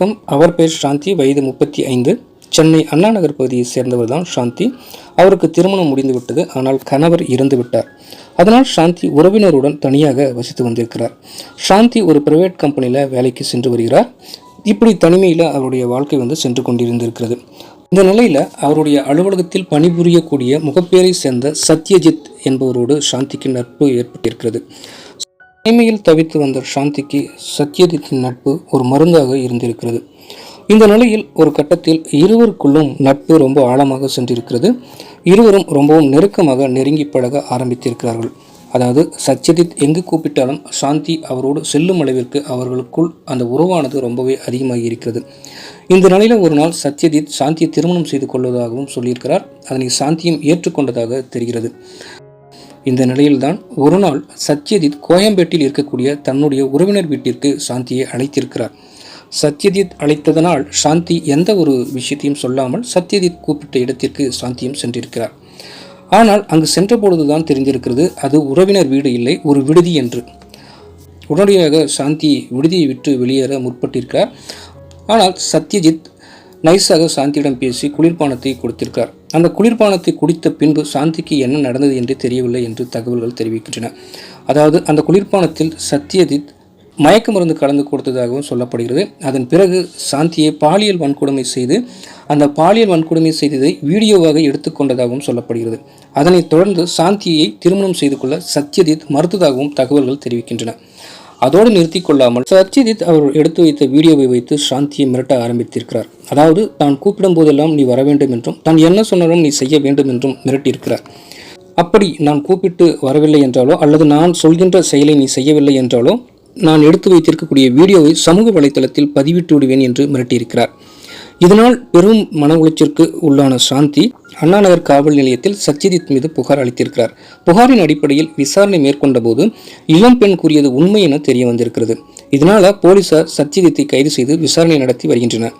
வணக்கம். அவர் பெயர் சாந்தி. வயது முப்பத்தி ஐந்து. சென்னை அண்ணா நகர் பகுதியைச் சேர்ந்தவர் தான் சாந்தி. அவருக்கு திருமணம் முடிந்து விட்டது ஆனால் கணவர் இறந்து விட்டார் அதனால் சாந்தி உறவினருடன் தனியாக வசித்து வந்திருக்கிறார். சாந்தி ஒரு பிரைவேட் கம்பெனியில் வேலைக்கு சென்று வருகிறார். இப்படி தனிமையில் அவருடைய வாழ்க்கை வந்து சென்று கொண்டிருந்திருக்கிறது. இந்த நிலையில் அவருடைய அலுவலகத்தில் பணிபுரியக்கூடிய முகப்பேரை சேர்ந்த சத்யஜித் என்பவரோடு சாந்திக்கு நட்பு ஏற்பட்டிருக்கிறது. தனிமையில் தவித்து வந்த சாந்திக்கு சத்யஜித்தின் நட்பு ஒரு மருந்தாக இருந்திருக்கிறது. இந்த நிலையில் ஒரு கட்டத்தில் இருவருக்குள்ளும் நட்பு ரொம்ப ஆழமாக சென்றிருக்கிறது. இருவரும் ரொம்பவும் நெருக்கமாக நெருங்கி பழக ஆரம்பித்திருக்கிறார்கள். அதாவது சத்யஜித் எங்கு கூப்பிட்டாலும் சாந்தி அவரோடு செல்லும் அளவிற்கு அவர்களுக்குள் அந்த உறவானது ரொம்பவே அதிகமாகி இருக்கிறது. இந்த நிலையில் ஒரு நாள் சத்யஜித் சாந்தியை திருமணம் செய்து கொள்வதாகவும் சொல்லியிருக்கிறார். அதனை சாந்தியும் ஏற்றுக்கொண்டதாக தெரிகிறது. இந்த நிலையில்தான் ஒரு நாள் சத்யஜித் கோயம்பேட்டில் இருக்கக்கூடிய தன்னுடைய உறவினர் வீட்டிற்கு சாந்தியை அழைத்திருக்கிறார். சத்யஜித் அழைத்ததனால் சாந்தி எந்த ஒரு விஷயத்தையும் சொல்லாமல் சத்யஜித் கூப்பிட்ட இடத்திற்கு சாந்தியும் சென்றிருக்கிறார். ஆனால் அங்கு சென்றபொழுதுதான் தெரிந்திருக்கிறது அது உறவினர் வீடு இல்லை ஒரு விடுதி என்று. உடனடியாக சாந்தி விடுதியை விட்டு வெளியேற முற்பட்டிருக்கிறார். ஆனால் சத்யஜித் நைஸாக சாந்தியிடம் பேசி குளிர்பானத்தை கொடுத்திருக்கார் அந்த குளிர்பானத்தை குடித்த பின்பு சாந்திக்கு என்ன நடந்தது என்று தெரியவில்லை என்று தகவல்கள் தெரிவிக்கின்றன. அதாவது அந்த குளிர்பானத்தில் சத்யஜித் மயக்க மருந்து கலந்து கொடுத்ததாகவும் சொல்லப்படுகிறது. அதன் பிறகு சாந்தியை பாலியல் வன்கொடுமை செய்து அந்த பாலியல் வன்கொடுமை செய்ததை வீடியோவாக எடுத்துக்கொண்டதாகவும் சொல்லப்படுகிறது. அதனைத் தொடர்ந்து சாந்தியை திருமணம் செய்து கொள்ள சத்யஜித் மறுத்ததாகவும் தகவல்கள் தெரிவிக்கின்றன. அதோடு நிறுத்தி கொள்ளாமல் சத்யஜித் அவர் எடுத்து வைத்த வீடியோவை வைத்து சாந்தியை மிரட்ட ஆரம்பித்திருக்கிறார். அதாவது தான் கூப்பிடும் போதெல்லாம் நீ வர வேண்டும் என்றும் தான் என்ன சொன்னாலும் நீ செய்ய வேண்டும் என்றும் மிரட்டியிருக்கிறார். அப்படி நான் கூப்பிட்டு வரவில்லை என்றாலோ அல்லது நான் சொல்கின்ற செயலை நீ செய்யவில்லை என்றாலோ நான் எடுத்து வைத்திருக்கக்கூடிய வீடியோவை சமூக வலைத்தளத்தில் பதிவிட்டு விடுவேன் என்று மிரட்டியிருக்கிறார். இதனால் பெரும் மன உளைச்சிற்கு உள்ளான சாந்தி அண்ணாநகர் காவல் நிலையத்தில் சத்யஜித் மீது புகார் அளித்திருக்கிறார். புகாரின் அடிப்படையில் விசாரணை மேற்கொண்ட போது இளம் பெண் கூறியது உண்மை என தெரிய வந்திருக்கிறது இதனால போலீசார் சத்யஜித்தை கைது செய்து விசாரணை நடத்தி வருகின்றனர்.